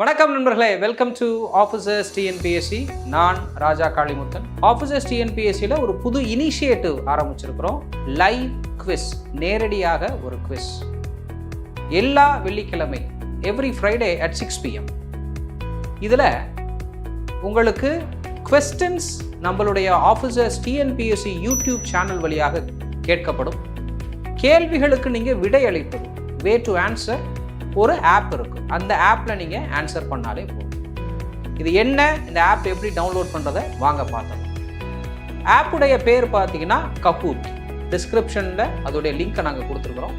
வணக்கம் நண்பர்களே welcome to officers TNPSC நான் ராஜா காளிமுத்தன். ஆஃபீஸர்ஸ் டிஎன்பிஎஸ்சியில் ஒரு புது இனிஷியேட்டிவ் ஆரம்பிச்சிருக்கிறோம். லைவ் குவிஸ் நேரடியாக ஒரு குவிஸ் எல்லா வெள்ளிக்கிழமை every Friday at six PM இதில் உங்களுக்கு கொஸ்டின்ஸ் நம்மளுடைய ஆஃபீஸர்ஸ் டிஎன்பிஎஸ்சி யூடியூப் சேனல் வழியாக கேட்கப்படும். கேள்விகளுக்கு நீங்கள் விடையளிப்பது வே டு ஆன்சர் ஒரு ஆப் இருக்குது அந்த ஆப்பில் நீங்கள் ஆன்சர் பண்ணாலே போதும். இது என்ன? இந்த ஆப் எப்படி டவுன்லோட் பண்ணுறதை வாங்க பார்த்தோம் ஆப்புடைய பேர் பார்த்தீங்கன்னா கஹூத் டிஸ்கிரிப்ஷனில் அதோடைய லிங்க்கை நாங்கள் கொடுத்துருக்குறோம்.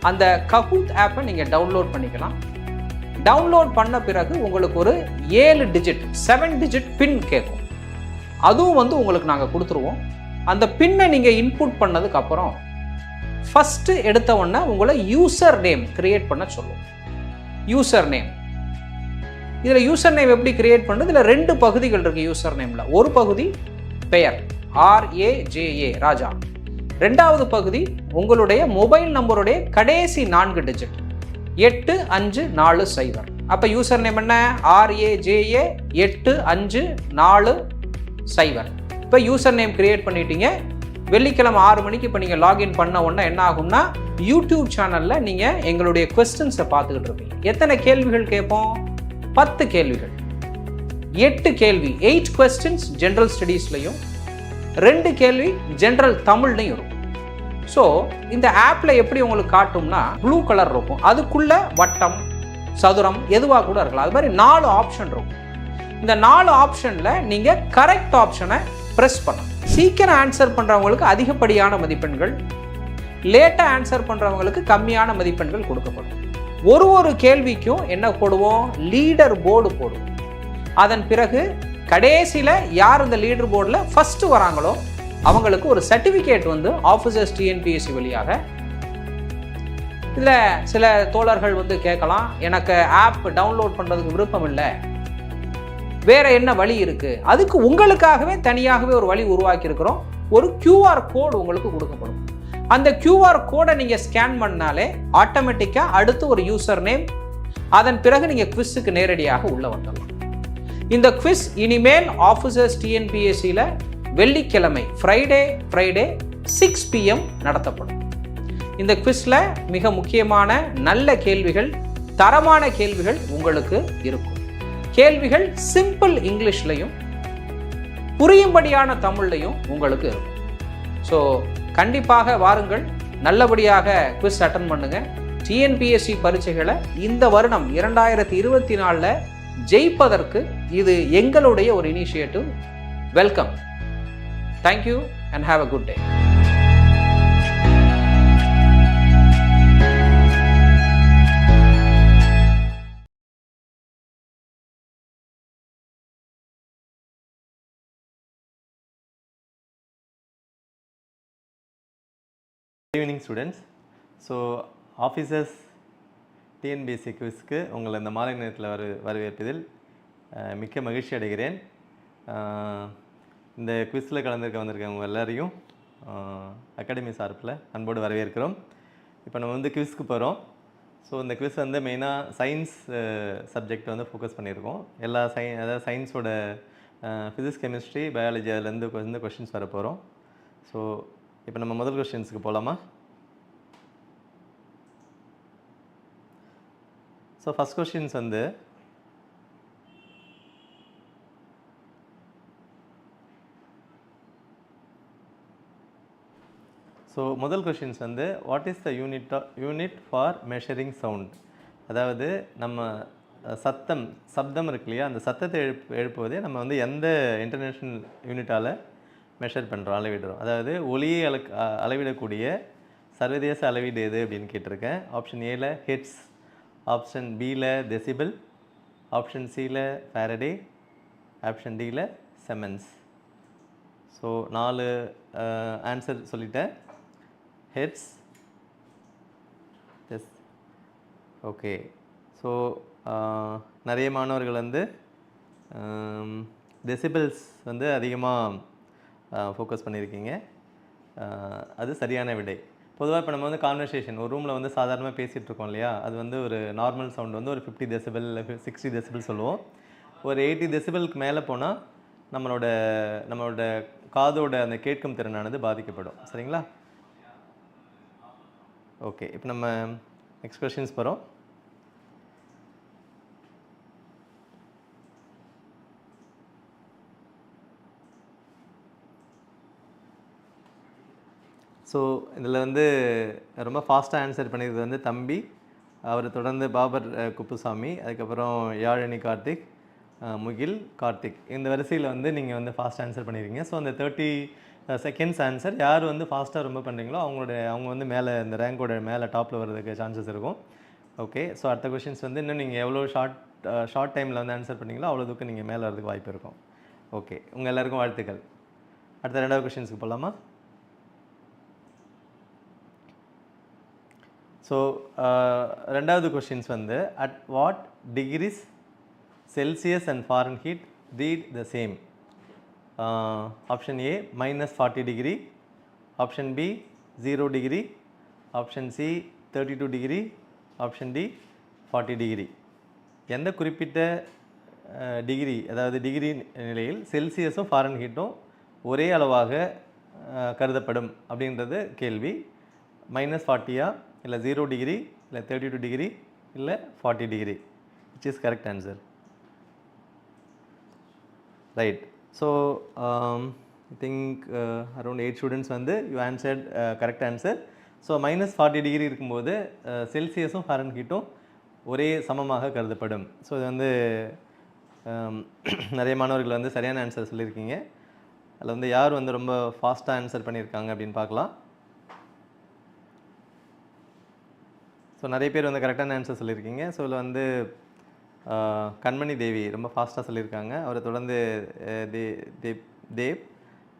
அந்த கஹூத் ஆப்பை நீங்கள் டவுன்லோட் பண்ணிக்கலாம். டவுன்லோட் பண்ண பிறகு உங்களுக்கு ஒரு ஏழு டிஜிட் செவன் டிஜிட் பின் கேட்கும். அதுவும் வந்து உங்களுக்கு நாங்கள் கொடுத்துருவோம். அந்த பின்னை நீங்கள் இன்புட் பண்ணதுக்கப்புறம் ஃபஸ்ட்டு எடுத்த உடனே உங்களை யூசர் நேம் கிரியேட் பண்ண சொல்லும். யூசர் நேம் இதில் யூசர் நேம் எப்படி கிரியேட் பண்ணுறது இதில் ரெண்டு பகுதிகள் இருக்குது யூசர் நேமில் ஒரு பகுதி பெயர். R A J A Raja. ரெண்டாவது பகுதி உங்களுடைய மொபைல் நம்பருடைய கடைசி நான்கு டிஜிட் எட்டு அஞ்சு நாலு சைபர் அப்போ யூசர் நேம் என்ன? ஆர்ஏஜேஏ எட்டு அஞ்சு நாலு சைபர் இப்போ யூசர் நேம் கிரியேட் பண்ணிட்டீங்க. வெள்ளிக்கிழமை ஆறு மணிக்கு இப்போ நீங்கள் லாகின் பண்ண உடனே என்ன ஆகும்னா யூடியூப் சேனலில் நீங்கள் எங்களுடைய கொஸ்டின்ஸை பார்த்துக்கிட்டு இருப்பீங்க. எத்தனை கேள்விகள் கேட்போம்? பத்து கேள்விகள். எட்டு கேள்வி எயிட் கொஸ்டின்ஸ் ஜென்ரல் ஸ்டடீஸ்லையும் ரெண்டு கேள்வி ஜென்ரல் தமிழ்லையும் இருக்கும். ஸோ இந்த ஆப்பில் எப்படி உங்களுக்கு காட்டும்னா ப்ளூ கலர் இருக்கும். அதுக்குள்ள வட்டம் சதுரம் எதுவாக கூட இருக்கலாம். அது மாதிரி நாலு ஆப்ஷன் இருக்கும். இந்த நாலு ஆப்ஷனில் நீங்கள் கரெக்ட் ஆப்ஷனை ப்ரெஸ் பண்ணணும். சீக்கிரம் ஆன்சர் பண்ணுறவங்களுக்கு அதிகப்படியான மதிப்பெண்கள் லேட்டாக ஆன்சர் பண்ணுறவங்களுக்கு கம்மியான மதிப்பெண்கள் கொடுக்கப்படும். ஒரு ஒரு கேள்விக்கும் என்ன போடுவோம்? லீடர் போர்டு போடுவோம். அதன் பிறகு கடைசியில் யார் இந்த லீடர் போர்டில் ஃபஸ்ட்டு வராங்களோ அவங்களுக்கு ஒரு சர்டிஃபிகேட் வந்து ஆஃபீஸர்ஸ் டிஎன்பிஎஸ்சி வழியாக. இதில் சில தோழர்கள் வந்து கேட்கலாம் எனக்கு ஆப் டவுன்லோட் பண்ணுறதுக்கு விருப்பம் இல்லை. வேற என்ன வழி இருக்கு? அதுக்கு உங்களுக்காகவே தனியாகவே ஒரு வழி உருவாக்கியிருக்கிறோம். ஒரு கியூஆர் கோடு உங்களுக்கு கொடுக்கப்படும். அந்த கியூஆர் கோடை நீங்க ஸ்கேன் பண்ணாலே ஆட்டோமேட்டிக்கா அடுத்து ஒரு யூசர் நேம் அதன் பிறகு நீங்க குவிஸுக்கு நேரடியாக உள்ள வந்துடலாம். இந்த குவிஸ் இனிமேல் ஆஃபீஸர்ஸ் டிஎன்பிஎஸ்சியில் வெள்ளிக்கிழமை ஃப்ரைடே ஃப்ரைடே சிக்ஸ் பிஎம் நடத்தப்படும். இந்த குவிஸில் மிக முக்கியமான நல்ல கேள்விகள் தரமான கேள்விகள் உங்களுக்கு இருக்கும். கேள்விகள் சிம்பிள் இங்கிலீஷ்லையும் புரியும்படியான தமிழ்லையும் உங்களுக்கு இருக்கும். ஸோ கண்டிப்பாக வாருங்கள். நல்லபடியாக குவிஸ் அட்டன் பண்ணுங்கள் டிஎன்பிஎஸ்சி பரீட்சைகளை இந்த வருடம் இரண்டாயிரத்தி இருபத்தி நாலில் ஜெயிப்பதற்கு இது எங்களுடைய ஒரு initiative welcome thank you and have a good day evening students so officers TNPSC குவிஸ்க்கு உங்களை இந்த மாலை நேரத்தில் வரு வரவேற்பதில் மிக்க மகிழ்ச்சி அடைகிறேன். இந்த குவிஸில் கலந்துருக்க வந்திருக்கவங்க எல்லாரையும் அகாடமி சார்பில் அன்போடு வரவேற்கிறோம். இப்போ நம்ம வந்து குவிஸ்க்கு போகிறோம் ஸோ இந்த குவிஸ் வந்து மெயினாக சயின்ஸ் சப்ஜெக்ட் வந்து ஃபோக்கஸ் பண்ணியிருக்கோம். எல்லா சை அதாவது சயின்ஸோட ஃபிசிக்ஸ் கெமிஸ்ட்ரி பயாலஜி அதுலேருந்து வந்து கொஷின்ஸ் வர போகிறோம் ஸோ இப்போ நம்ம முதல் கொஸ்டின்ஸுக்கு போகலாமா ஸோ ஃபஸ்ட் கொஸ்டின்ஸ் வந்து ஸோ முதல் கொஷின்ஸ் வந்து what is the unit unit for measuring sound அதாவது நம்ம சத்தம் சப்தம் இருக்கு இல்லையா? அந்த சத்தத்தை எழுப்பு எழுப்புவதே நம்ம வந்து எந்த இன்டர்நேஷ்னல் யூனிட்டால் மெஷர் பண்ணுறோம் அளவிடுறோம். அதாவது ஒளியை அள அளவிடக்கூடிய சர்வதேச அளவீடு எது அப்படின்னு கேட்டிருக்கேன். ஆப்ஷன் ஏல ஹெட்ஸ் ஆப்ஷன் பியில் டெசிபிள் ஆப்ஷன் சியில் ஃபேரடே ஆப்ஷன் டியில் செமன்ஸ் ஸோ நாலு ஆன்சர் சொல்லிட்டேன். ஹெட்ஸ் எஸ் ஓகே ஸோ நிறைய மாணவர்கள் வந்து டெசிபிள்ஸ் வந்து அதிகமாக ஃபோக்கஸ் பண்ணியிருக்கீங்க. அது சரியான விடை. பொதுவாக இப்போ நம்ம வந்து கான்வர்சேஷன் ஒரு ரூமில் வந்து சாதாரணமாக பேசிகிட்டு இருக்கோம் இல்லையா? அது வந்து ஒரு நார்மல் சவுண்ட் வந்து ஒரு ஃபிஃப்டி டெசிபிள் சிக்ஸ்டி டெசிபிள் சொல்லுவோம். ஒரு எயிட்டி டெசிபிளுக்கு மேலே போனால் நம்மளோட நம்மளோட காதோட அந்த கேட்கும் திறனானது பாதிக்கப்படும். சரிங்களா? ஓகே இப்போ நம்ம நெக்ஸ்ட் கொஷின்ஸ் போகிறோம் ஸோ இதில் வந்து ரொம்ப ஃபாஸ்ட்டாக ஆன்சர் பண்ணியிருக்கிறது வந்து தம்பி அவர் தொடர்ந்து பாபர் குப்புசாமி அதுக்கப்புறம் யாழினி கார்த்திக் முகில் கார்த்திக். இந்த வரிசையில் வந்து நீங்கள் வந்து ஃபாஸ்ட் ஆன்சர் பண்ணியிருக்கீங்க ஸோ அந்த தேர்ட்டி செகண்ட்ஸ் ஆன்சர் யார் வந்து ஃபாஸ்ட்டாக ரொம்ப பண்ணுறீங்களோ அவங்களோட அவங்க வந்து மேலே இந்த ரேங்கோட மேலே டாப்பில் வர்றதுக்கு சான்சஸ் இருக்கும். ஓகே ஸோ அடுத்த கொஷின்ஸ் வந்து இன்னும் நீங்கள் எவ்வளோ ஷார்ட் ஷார்ட் டைமில் வந்து ஆன்சர் பண்ணீங்களோ அவ்வளோதுக்கு நீங்கள் மேலே வரதுக்கு வாய்ப்பு இருக்கும். ஓகே உங்கள் எல்லாருக்கும் வாழ்த்துக்கள். அடுத்த ரெண்டாவது கொஷின்ஸ்க்கு போகலாமா ஸோ ரெண்டாவது கொஷின்ஸ் வந்து at what degrees Celsius and Fahrenheit read the same option A minus forty degree option B zero degree option C thirty two degree option D forty degree எந்த குறிப்பிட்ட டிகிரி அதாவது டிகிரி நிலையில் செல்சியஸும் ஃபாரன் ஹீட்டும் ஒரே அளவாக கருதப்படும் அப்படின்றது கேள்வி. மைனஸ் ஃபார்ட்டியா இல்லை ஜீரோ டிகிரி இல்லை தேர்ட்டி டூ டிகிரி இல்லை forty degree which is correct answer right so I think around eight students வந்து you answered correct answer so minus forty degree இருக்கும்போது செல்சியஸும் ஃபாரன் ஹீட்டும் ஒரே சமமாக கருதப்படும். ஸோ இது வந்து um, நிறைய மாணவர்கள் வந்து சரியான ஆன்சர் சொல்லியிருக்கீங்க. அதில் வந்து யார் வந்து ரொம்ப ஃபாஸ்ட்டாக ஆன்சர் பண்ணியிருக்காங்க அப்படின்னு பார்க்கலாம். ஸோ நிறைய பேர் வந்து கரெக்டான ஆன்சர் சொல்லியிருக்கீங்க. ஸோ இதில் வந்து கண்மணி தேவி ரொம்ப ஃபாஸ்ட்டாக சொல்லியிருக்காங்க. அவரை தொடர்ந்து தே தேப் தேவ்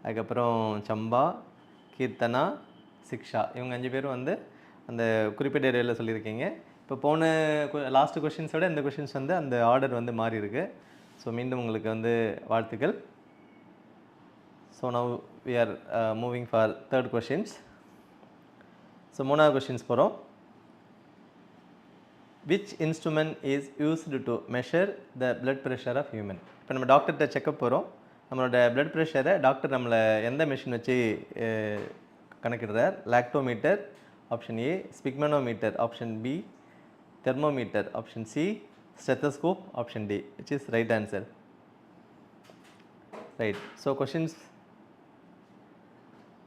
அதுக்கப்புறம் சம்பா கீர்த்தனா சிக்ஷா. இவங்க அஞ்சு பேரும் வந்து அந்த குறிப்பிட்ட ஏரியாவில் சொல்லியிருக்கீங்க. இப்போ போன லாஸ்ட் கொஷின்ஸோட இந்த கொஷின்ஸ் வந்து அந்த ஆர்டர் வந்து மாறி இருக்கு. ஸோ மீண்டும் உங்களுக்கு வந்து வாழ்த்துக்கள். So now we are moving for third questions so மூணாவது கொஷின்ஸ் போகிறோம் which instrument is used to measure the blood pressure of human இப்போ நம்ம டாக்டர்கிட்ட செக்கப் போகிறோம் நம்மளோட பிளட் ப்ரெஷரை டாக்டர் நம்மளை எந்த மிஷின் வச்சு கணக்கிடுறார்? Lactometer option A sphygmomanometer option B thermometer option C stethoscope option D which is right answer right so questions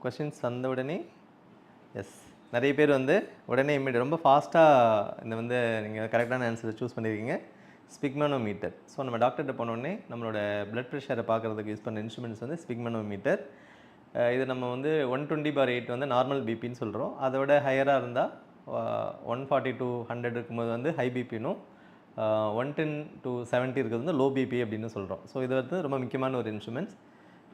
questions வந்த உடனே? எஸ் நிறைய பேர் வந்து உடனே இம்மிடியட் ரொம்ப ஃபாஸ்ட்டாக இந்த வந்து நீங்கள் கரெக்டான ஆன்சரை சூஸ் பண்ணியிருக்கீங்க ஸ்பிக்மனோமீட்டர் ஸோ நம்ம டாக்டர்கிட்ட போனோடனே நம்மளோட ப்ளட் ப்ரெஷரை பார்க்குறதுக்கு யூஸ் பண்ண இன்ஸ்ட்ருமெண்ட்ஸ் வந்து ஸ்பிக்மனோமீட்டர் இது நம்ம வந்து ஒன் டுவெண்ட்டி பார் எயிட் வந்து நார்மல் பிபின்னு சொல்கிறோம் அதோட ஹையராக இருந்தால் ஒன் ஃபார்ட்டி டூ ஹண்ட்ரட் இருக்கும்போது வந்து ஹை பிபினும் ஒன் டென் டு செவன்ட்டி இருக்கிறது வந்து லோ பிபி அப்படின்னு சொல்கிறோம் ஸோ இது வந்து ரொம்ப முக்கியமான ஒரு இன்ஸ்ட்ருமெண்ட்ஸ்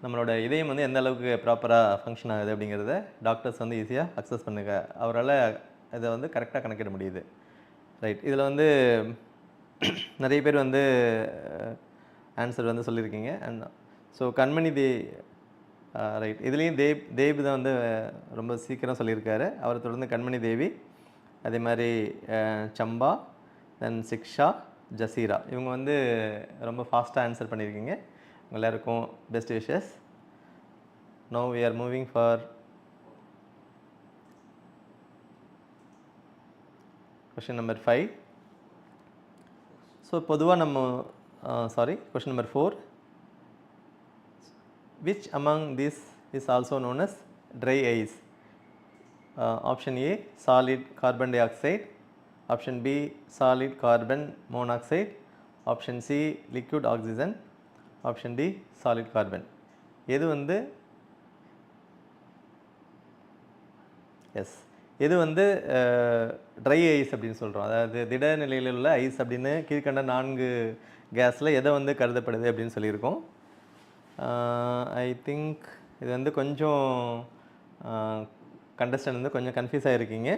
நம்மளோட இதயம் வந்து எந்த அளவுக்கு ப்ராப்பராக ஃபங்க்ஷன் ஆகுது அப்படிங்கிறத டாக்டர்ஸ் வந்து ஈஸியாக அக்சஸ் பண்ணுங்க. அவரால் இதை வந்து கரெக்டாக கணக்கிட முடியுது. ரைட் இதில் வந்து நிறைய பேர் வந்து ஆன்சர் வந்து சொல்லியிருக்கீங்க. And so Kanmani they right இதுலேயும் தேவ் தேப் தான் வந்து ரொம்ப சீக்கிரம் சொல்லியிருக்காரு. அவரை தொடர்ந்து கண்மணி தேவி அதே மாதிரி சம்பா தென் சிக்ஷா ஜசீரா. இவங்க வந்து ரொம்ப ஃபாஸ்ட்டாக ஆன்சர் பண்ணியிருக்கீங்க. எல்லாருக்கும் best wishes now we are moving for question number five so பொதுவாக நம்ம sorry question number four which among these is also known as dry ice uh, option a solid carbon dioxide option b solid carbon monoxide option c liquid oxygen option D solid carbon எது வந்து? S இது வந்து try ice அப்படின்னு சொல்கிறோம் அதாவது திட நிலையில் உள்ள ஐஸ் அப்படின்னு கீழ்கண்ட நான்கு கேஸில் எதை வந்து கருதப்படுது அப்படின்னு சொல்லியிருக்கோம். ஐ திங்க் இது வந்து கொஞ்சம் கண்டஸ்டன் வந்து கொஞ்சம் கன்ஃபியூஸ் ஆகிருக்கீங்க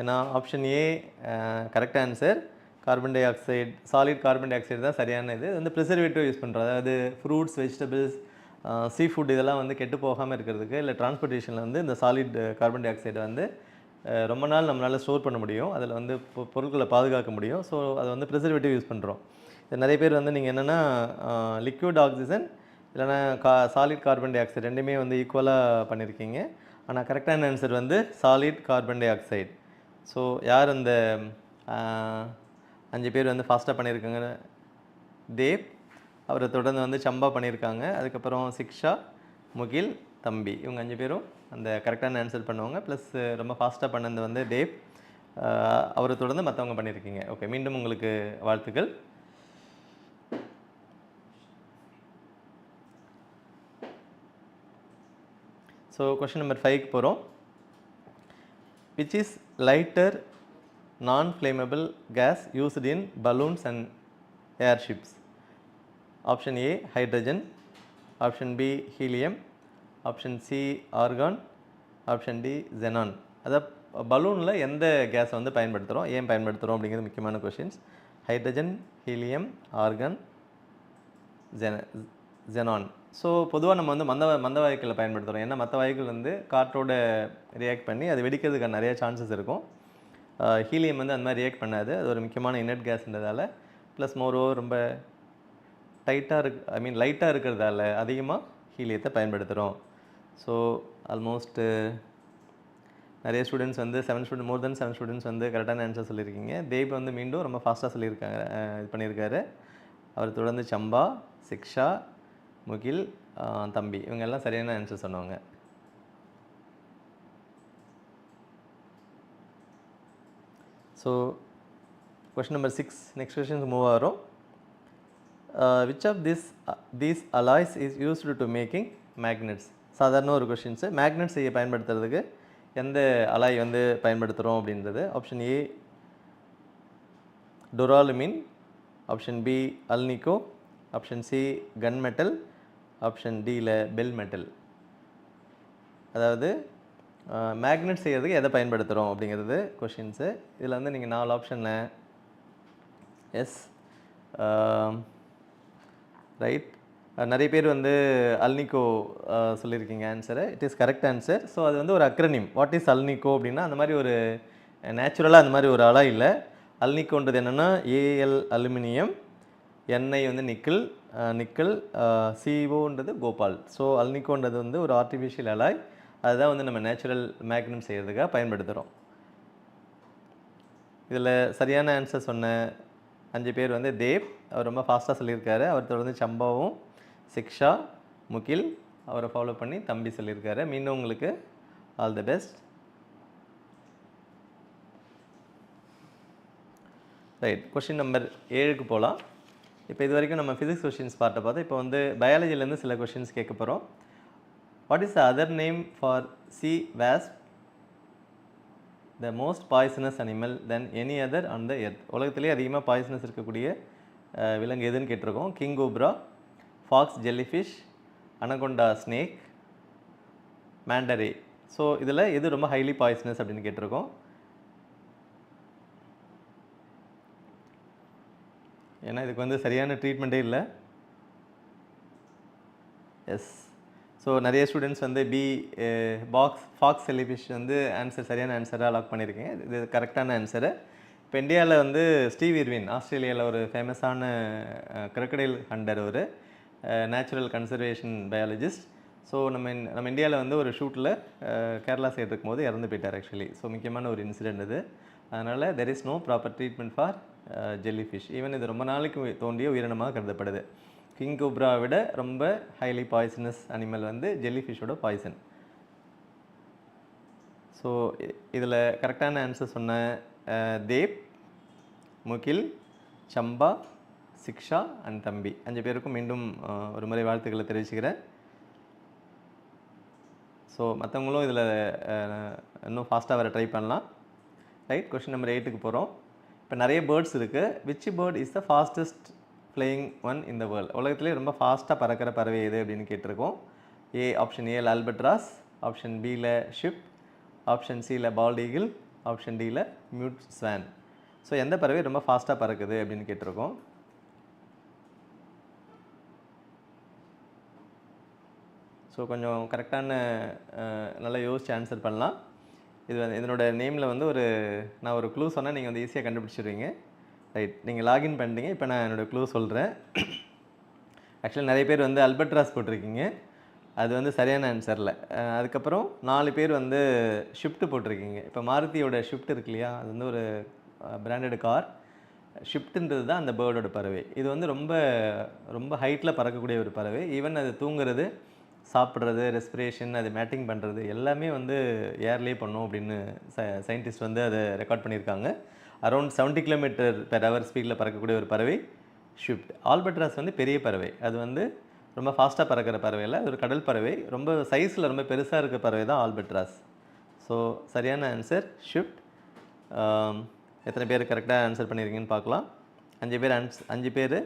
ஏன்னா option A correct answer carbon dioxide solid carbon dioxide தான் சரியான இது. வந்து ப்ரிசர்வேட்டிவ் யூஸ் பண்ணுறோம் அதாவது ஃப்ரூட்ஸ் வெஜிடபிள்ஸ் சீ ஃபுட் இதெல்லாம் வந்து கெட்டு போகாமல் இருக்கிறதுக்கு இல்லை டிரான்ஸ்போர்ட்டேஷனில் வந்து இந்த சாலிட் கார்பன் டை ஆக்சைடை வந்து ரொம்ப நாள் நம்மளால் ஸ்டோர் பண்ண முடியும். அதில் வந்து பொ- பொருட்களை பாதுகாக்க முடியும். ஸோ அதை வந்து ப்ரிசர்வேட்டிவ் யூஸ் பண்ணுறோம் இது நிறைய பேர் வந்து நீங்கள் என்னென்னா லிக்விட் ஆக்சிஜன் இல்லைன்னா கா சாலிட் கார்பன் டை ஆக்சைடு ரெண்டுமே வந்து ஈக்குவலாக பண்ணியிருக்கீங்க ஆனால் கரெக்டான ஆன்சர் வந்து solid carbon dioxide so யார் அந்த அஞ்சு பேர் வந்து ஃபாஸ்ட்டாக பண்ணியிருக்காங்க தேவ் அவரை தொடர்ந்து வந்து சம்பா பண்ணியிருக்காங்க அதுக்கப்புறம் சிக்ஷா முகில் தம்பி. இவங்க அஞ்சு பேரும் அந்த கரெக்டான ஆன்சர் பண்ணுவாங்க. ப்ளஸ் ரொம்ப ஃபாஸ்ட்டாக பண்ணது வந்து தேவ். அவரை தொடர்ந்து மற்றவங்க பண்ணியிருக்கீங்க ஓகே மீண்டும் உங்களுக்கு வாழ்த்துக்கள். ஸோ கொஷின் நம்பர் ஃபைவ்க்கு போகிறோம் விச் இஸ் லைட்டர் நான் non-flammable gas used in balloons and airships. Option a hydrogen. Option b helium. Option c argon. Option d xenon. அதாவது பலூனில் எந்த கேஸை வந்து பயன்படுத்துகிறோம் ஏன் பயன்படுத்துகிறோம் அப்படிங்கிறது முக்கியமான கொஷின்ஸ் ஹைட்ரஜன் ஹீலியம் ஆர்கன் ஜென ஜெனான் ஸோ பொதுவாக நம்ம வந்து மந்த மந்த வாயுக்களை பயன்படுத்துகிறோம் ஏன்னா மற்ற வாயுக்கள் வந்து காற்றோட ரியாக்ட் பண்ணி அது வெடிக்கிறதுக்கான நிறைய சான்சஸ் இருக்கும். ஹீலியம் வந்து அந்த மாதிரி ரியாக்ட் பண்ணாது. அது ஒரு முக்கியமான இனட் கேஸ்ன்றதால. ப்ளஸ் மோரோ ரொம்ப டைட்டாக இருக்கு ஐ மீன் லைட்டாக இருக்கிறதால அதிகமாக ஹீலியத்தை பயன்படுத்துகிறோம் ஸோ ஆல்மோஸ்ட்டு நிறைய ஸ்டூடெண்ட்ஸ் வந்து seven student more then seven students வந்து கரெக்டான ஆன்சர் சொல்லியிருக்கீங்க. தேப் வந்து மீண்டும் ரொம்ப ஃபாஸ்ட்டாக சொல்லியிருக்காங்க இது பண்ணியிருக்காரு. அவர் தொடர்ந்து சம்பா சிக்ஷா முகில் தம்பி. இவங்கெல்லாம் சரியான ஆன்சர் சொன்னவங்க. So question number six next questions move ஆகிறோம் which of this these alloys is used to making magnets சாதாரண ஒரு கொஷின்ஸு மேக்னெட் செய்ய பயன்படுத்துறதுக்கு எந்த அலாய் வந்து பயன்படுத்துகிறோம் அப்படின்றது? Option A duralumin option B alnico option C gun metal option டியில் பெல் மெட்டல் அதாவது மேக்னெட் செய்கிறதுக்கு எதை பயன்படுத்துகிறோம் அப்படிங்கிறது கொஷின்ஸு இதில் வந்து நீங்கள் நாலு ஆப்ஷனில் எஸ் ரைட் நிறைய பேர் வந்து அல்னிகோ சொல்லியிருக்கீங்க answer it is correct answer so அது வந்து ஒரு அக்ரனிம் வாட் இஸ் அல்னிகோ அப்படின்னா அந்த மாதிரி ஒரு நேச்சுரலாக அந்த மாதிரி ஒரு அலாய் இல்லை. அல்னிகோன்றது என்னென்னா ஏஎல் அலுமினியம் எண்ணெய் வந்து நிக்கல் நிக்கல் சிஓன்றது கோபால். ஸோ அல்னிகோன்றது வந்து ஒரு ஆர்டிஃபிஷியல் அலாய் அதுதான் வந்து நம்ம நேச்சுரல் மேக்னம் செய்கிறதுக்காக பயன்படுத்துகிறோம் இதில் சரியான ஆன்சர் சொன்ன அஞ்சு பேர் வந்து தேவ் அவர் ரொம்ப ஃபாஸ்ட்டாக சொல்லியிருக்காரு. அவர் தொடர்ந்து சம்பாவும் சிக்ஷா முகில் அவரை ஃபாலோ பண்ணி தம்பி சொல்லியிருக்காரு. மீண்டும் உங்களுக்கு all the best right question number ஏழுக்கு போகலாம் இப்போ இது வரைக்கும் நம்ம ஃபிசிக்ஸ் கொஷின்ஸ் பார்ட்ட பார்த்தோம் இப்போ வந்து பயாலஜிலேருந்து சில கொஷின்ஸ் கேட்க போகிறோம் what is the other name for sea wasp the most poisonous animal then any other on the earth உலகத்திலே அதிகமாக பாய்சனஸ் இருக்கக்கூடிய விலங்கு எதுன்னு கேட்டிருக்கோம். King cobra fox jellyfish anaconda snake மேண்டரே so இதில் எது ரொம்ப ஹைலி பாய்சனஸ் அப்படின்னு கேட்டிருக்கோம். ஏன்னா இதுக்கு வந்து சரியான ட்ரீட்மெண்ட்டே இல்லை. எஸ் ஸோ நிறைய ஸ்டூடெண்ட்ஸ் வந்து பி பாக்ஸ் ஃபாக்ஸ் செலிபிஷ் வந்து ஆன்சர் சரியான ஆன்சராக லாக் பண்ணியிருக்கீங்க. இது கரெக்டான ஆன்சரு இப்போ இந்தியாவில் வந்து ஸ்டீவ் இர்வின் ஆஸ்திரேலியாவில் ஒரு ஃபேமஸான கிரக்கடைல் ஹண்டர் ஒரு நேச்சுரல் கன்சர்வேஷன் பயாலஜிஸ்ட் ஸோ நம்ம நம்ம இந்தியாவில் வந்து ஒரு ஷூட்டில் கேரளா சைடு இருக்கும்போது இறந்து போயிட்டார் ஆக்சுவலி ஸோ முக்கியமான ஒரு இன்சிடெண்ட் இது. அதனால் there is no proper treatment for jellyfish even இது ரொம்ப நாளைக்கு தோண்டிய உயிரினமாக கருதப்படுது. கிங் கோப்ராவை விட ரொம்ப ஹைலி பாய்சனஸ் அனிமல் வந்து ஜெல்லி ஃபிஷ்ஷோட பாய்சன் ஸோ இதில் கரெக்டான ஆன்சர் சொன்ன தேப் முகில் சம்பா சிக்ஷா அண்ட் தம்பி. அஞ்சு பேருக்கும் மீண்டும் ஒரு முறை வாழ்த்துக்களை தெரிவிச்சுக்கிறேன். ஸோ மற்றவங்களும் இதில் இன்னும் ஃபாஸ்ட்டாக வர ட்ரை பண்ணலாம். ரைட் கொஷின் நம்பர் எயிட்டுக்கு போகிறோம் இப்போ நிறைய பேர்ட்ஸ் இருக்குது which bird is the fastest flying one இந்த வேர்ல்ட் உலகத்திலே ரொம்ப ஃபாஸ்ட்டாக பறக்கிற பறவை எது அப்படின்னு கேட்டிருக்கோம். ஏ ஆப்ஷன் ஏல அல்பட்ராஸ் ஆப்ஷன் பியில் ஷிப் ஆப்ஷன் சியில் பால்ட் ஈகிள் ஆப்ஷன் டியில் மியூட் ஸ்வேன் ஸோ எந்த பறவை ரொம்ப ஃபாஸ்ட்டாக பறக்குது அப்படின்னு கேட்டிருக்கோம். ஸோ கொஞ்சம் கரெக்டான நல்லா யோசித்து ஆன்சர் பண்ணலாம். இது வந்து இதனோட நேமில் வந்து ஒரு நான் ஒரு க்ளூ சொன்னால் நீங்கள் வந்து ஈஸியாக கண்டுபிடிச்சிடுவீங்க ரைட் நீங்கள் லாகின் பண்ணிட்டீங்க. இப்போ நான் என்னோடய க்ளூ சொல்கிறேன் ஆக்சுவலாக நிறைய பேர் வந்து அல்பட்ராஸ் போட்டிருக்கீங்க. அது வந்து சரியான ஆன்சரில் அதுக்கப்புறம் நாலு பேர் வந்து ஷிஃப்ட் போட்டிருக்கீங்க. இப்போ மாருதியோட ஷிஃப்ட் இருக்கு இல்லையா? அது வந்து ஒரு பிராண்டட் கார் ஷிஃப்ட்டுன்றது தான் அந்த பேர்டோட பறவை. இது வந்து ரொம்ப ரொம்ப ஹைட்டில் பறக்கக்கூடிய ஒரு பறவை. ஈவன் அது தூங்குறது சாப்பிட்றது ரெஸ்பிரேஷன் அது மேட்டிங் பண்ணுறது எல்லாமே வந்து ஏர்லேயே பண்ணும் அப்படின்னு ச சயின்டிஸ்ட் வந்து அதை ரெக்கார்ட் பண்ணியிருக்காங்க. அரௌண்ட் 70 கிலோமீட்டர் பெர் ஹவர் ஸ்பீடில் பறக்கக்கூடிய ஒரு பறவை ஷிஃப்ட் ஆல்பட்ராஸ் வந்து பெரிய பறவை. அது வந்து ரொம்ப ஃபாஸ்ட்டாக பறக்கிற பறவை இல்லை ஒரு கடல் பறவை. ரொம்ப சைஸில் ரொம்ப பெருசாக இருக்க பறவை தான் ஆல்பட்ராஸ் ஸோ சரியான ஆன்சர் ஷிஃப்ட் எத்தனை பேர் கரெக்டாக ஆன்சர் பண்ணியிருக்கீங்கன்னு பார்க்கலாம். அஞ்சு பேர் ஆன்ஸ் அஞ்சு பேர்.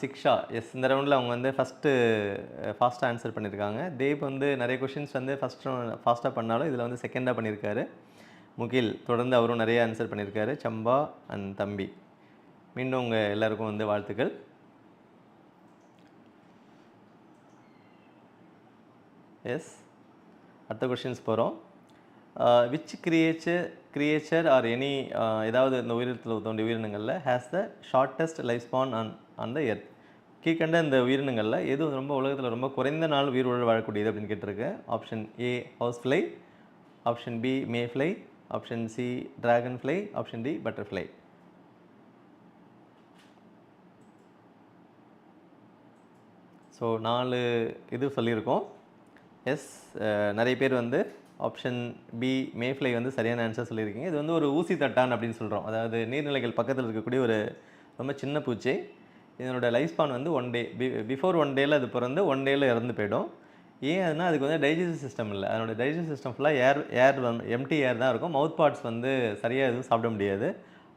சிக்ஷா எஸ் இந்த ரவுண்டில் அவங்க வந்து ஃபஸ்ட்டு ஃபாஸ்ட்டாக ஆன்சர் பண்ணியிருக்காங்க தேவ் வந்து நிறைய கொஷின்ஸ் வந்து ஃபஸ்ட் ஃபாஸ்ட்டாக பண்ணாலும் இதில் வந்து செகண்டாக பண்ணியிருக்காரு முகில் தொடர்ந்து அவரும் நிறைய ஆன்சர் பண்ணியிருக்காரு. சம்பா அண்ட் தம்பி. மீண்டும் உங்கள் எல்லாருக்கும் வந்து வாழ்த்துக்கள். எஸ் அடுத்த கொஷின்ஸ் போகிறோம் which creature creature are any ஏதாவது இந்த உயிரினத்தில் தோண்டிய உயிரினங்களில் has the shortest life span on on the earth கீழ்கண்ட இந்த உயிரினங்களில் எது ரொம்ப உலகத்தில் ரொம்ப குறைந்த நாள் உயிர் வாழக்கூடியது அப்படின்னு கேட்டிருக்கு option A housefly option B mayfly option C dragonfly option D butterfly so நாலு இது சொல்லியிருக்கோம். எஸ் நிறைய பேர் வந்து ஆப்ஷன் பி மேஃப்ளை வந்து சரியான ஆன்சர் சொல்லியிருக்கீங்க. இது வந்து ஒரு ஊசி தட்டான் அப்படின்னு சொல்கிறோம் அதாவது நீர்நிலைகள் பக்கத்தில் இருக்கக்கூடிய ஒரு ரொம்ப சின்ன பூச்சி. இதனோட லைஃப் ஸ்பான் வந்து ஒன் டே பிஃபோர் ஒன் டேயில் அது பிறந்து ஒன் டேயில் இறந்து போயிடும். ஏன் அதுனா அதுக்கு வந்து டைஜஸ்டிவ் சிஸ்டம் இல்லை. அதனோட டைஜஸ்டிவ் சிஸ்டம் ஃபுல்லாக ஏர் ஏர் எம்டி ஏர் தான் இருக்கும். மவுத் பார்ட்ஸ் வந்து சரியாக எதுவும் சாப்பிட முடியாது.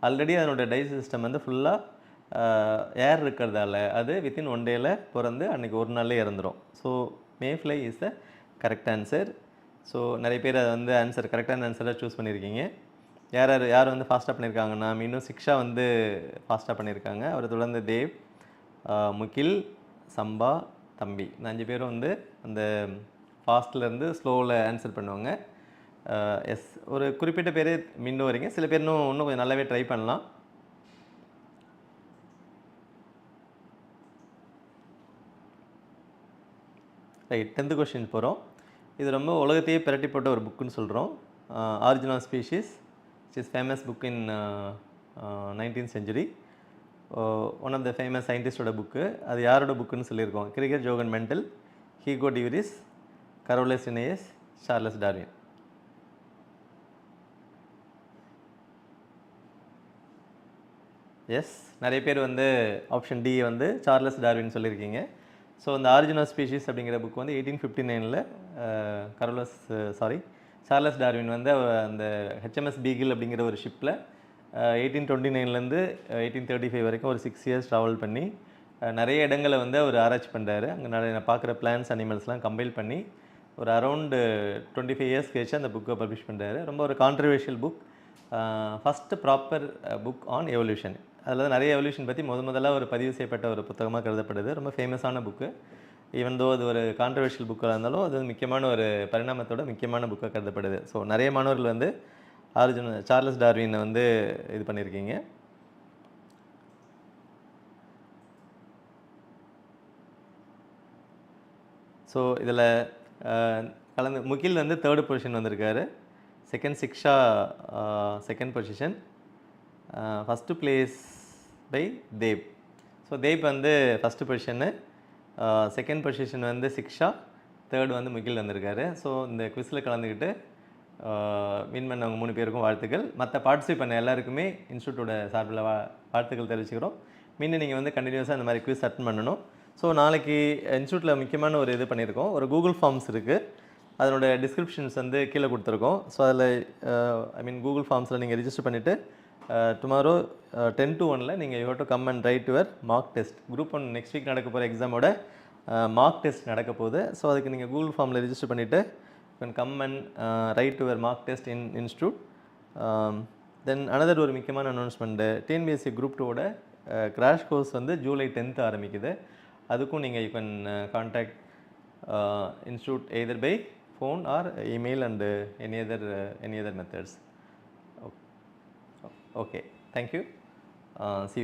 ஆல்ரெடி அதனோட டைஜஸ்டிவ் சிஸ்டம் வந்து ஃபுல்லாக ஏர் இருக்கிறதால அது வித்தின் ஒன் டேயில் பிறந்து அன்றைக்கி ஒரு நாளில் இறந்துரும். So mayfly is the correct answer so நிறைய பேர் அதை வந்து ஆன்சர் கரெக்டான ஆன்சராக சூஸ் பண்ணியிருக்கீங்க யார் யார் யார் வந்து ஃபாஸ்ட்டாக பண்ணியிருக்காங்கன்னா மீண்டும் சிக்ஷா வந்து ஃபாஸ்ட்டாக பண்ணியிருக்காங்க அவரை தொடர்ந்து தேவ் முகில் சம்பா தம்பி. இந்த அஞ்சு பேரும் வந்து அந்த ஃபாஸ்ட்லேருந்து ஸ்லோவில் ஆன்சர் பண்ணுவாங்க. எஸ் ஒரு குறிப்பிட்ட பேர் மின்னு வரீங்க. சில பேர் இன்னும் இன்னும் கொஞ்சம் நல்லாவே ட்ரை பண்ணலாம். ரைட் டென்த்து கொஷின் போகிறோம் இது ரொம்ப உலகத்தையே பிரட்டி போட்ட ஒரு புக்குன்னு சொல்கிறோம் original species is famous book in nineteen century one of the famous சயின்டிஸ்டோட book அது யாரோட புக்குன்னு சொல்லியிருக்கோம்? Gregor Johann Mendel Hugo de Vries Carolus Linnaeus Charles Darwin yes நிறைய பேர் வந்து ஆப்ஷன் டி வந்து சார்லஸ் டார்வின் சொல்லியிருக்கீங்க. ஸோ இந்த ஆரிஜினல் ஸ்பீஷீஸ் அப்படிங்கிற புக் வந்து எயிட்டீன் ஃபிஃப்டி நைனில் கரோலஸ் சாரி சார்லஸ் டார்வின் வந்து அந்த ஹெச்எம்எஸ் பீகில் அப்படிங்கிற ஒரு ஷிப்பில் எயிட்டீன் டுவெண்ட்டி நைன்லேருந்து எயிட்டீன் தேர்ட்டி ஃபைவ் வரைக்கும் ஒரு சிக்ஸ் இயர்ஸ் ட்ராவல் பண்ணி நிறைய இடங்களை வந்து அவர் ஆராய்ச்சி பண்ணுறாரு அங்கே நிறைய பார்க்குற பிளான்ஸ் அனிமல்ஸ்லாம் கம்பைல் பண்ணி ஒரு அரௌண்டு டுவெண்ட்டி ஃபைவ் இயர்ஸ் கழிச்சு அந்த புக்கை பப்ளிஷ் பண்ணுறாரு ரொம்ப ஒரு controversial book first proper book on evolution அதில் நிறைய எவல்யூஷன் பற்றி முத முதல்ல ஒரு பதிவு செய்யப்பட்ட ஒரு புத்தகமாக கருதப்படுது. ரொம்ப ஃபேமஸான புக்கு ஈவன் தோ அது ஒரு கான்ட்ரவர்ஷியல் புக்காக இருந்தாலும் அது முக்கியமான ஒரு பரிணாமத்தோட முக்கியமான புக்காக கருதப்படுது. ஸோ நிறைய மாணவர்கள் வந்து ஆரிஜின் சார்லஸ் டார்வினை வந்து இது பண்ணியிருக்கீங்க. ஸோ இதில் கலந்து முகில் வந்து தேர்டு பொசிஷன் வந்திருக்காரு. Second Siksha second position first place by Deb so Deb வந்து ஃபஸ்ட்டு பொசிஷனு செகண்ட் பொசிஷன் வந்து சிக்ஷா தேர்ட் வந்து முகில் வந்திருக்காரு. ஸோ இந்த குவிஸில் கலந்துக்கிட்டு வின் பண்ணவங்க மூணு பேருக்கும் வாழ்த்துக்கள். மற்ற பார்ட்டிசிபேட் பண்ண எல்லாருக்குமே இன்ஸ்டியூட்டோட சார்பில் வா வாழ்த்துக்கள் தெரிவிச்சுக்கிறோம். மீண்டும் நீங்கள் வந்து கண்டினியூஸாக இந்த மாதிரி குவிஸ் அட்டன் பண்ணணும். ஸோ நாளைக்கு இன்ஸ்டியூட்டில் முக்கியமான ஒரு இது பண்ணியிருக்கோம். ஒரு கூகுள் ஃபார்ம்ஸ் இருக்குது அதனோட டிஸ்கிரிப்ஷன்ஸ் வந்து கீழே கொடுத்துருக்கோம். ஸோ அதில் ஐ மீன் கூகுள் ஃபார்ம்ஸில் நீங்கள் ரிஜிஸ்டர் பண்ணிவிட்டு டுமாரோ டென் டு ஒனில் நீங்கள் you to come and write your mark test group one next week நடக்க போகிற எக்ஸாமோட மார்க் டெஸ்ட் நடக்க போகுது. ஸோ அதுக்கு நீங்கள் கூகுள் ஃபார்மில் ரிஜிஸ்டர் பண்ணிவிட்டு can come and write your mark test in institute then another ஒரு முக்கியமான அனௌன்ஸ்மெண்ட்டு டிஎன்பிஎஸ்சி குரூப் டூவோட கிராஷ் கோர்ஸ் வந்து ஜூலை டென்த்து ஆரம்பிக்குது. அதுக்கும் நீங்கள் you can contact institute either by phone or email and any other any other methods okay thank you see you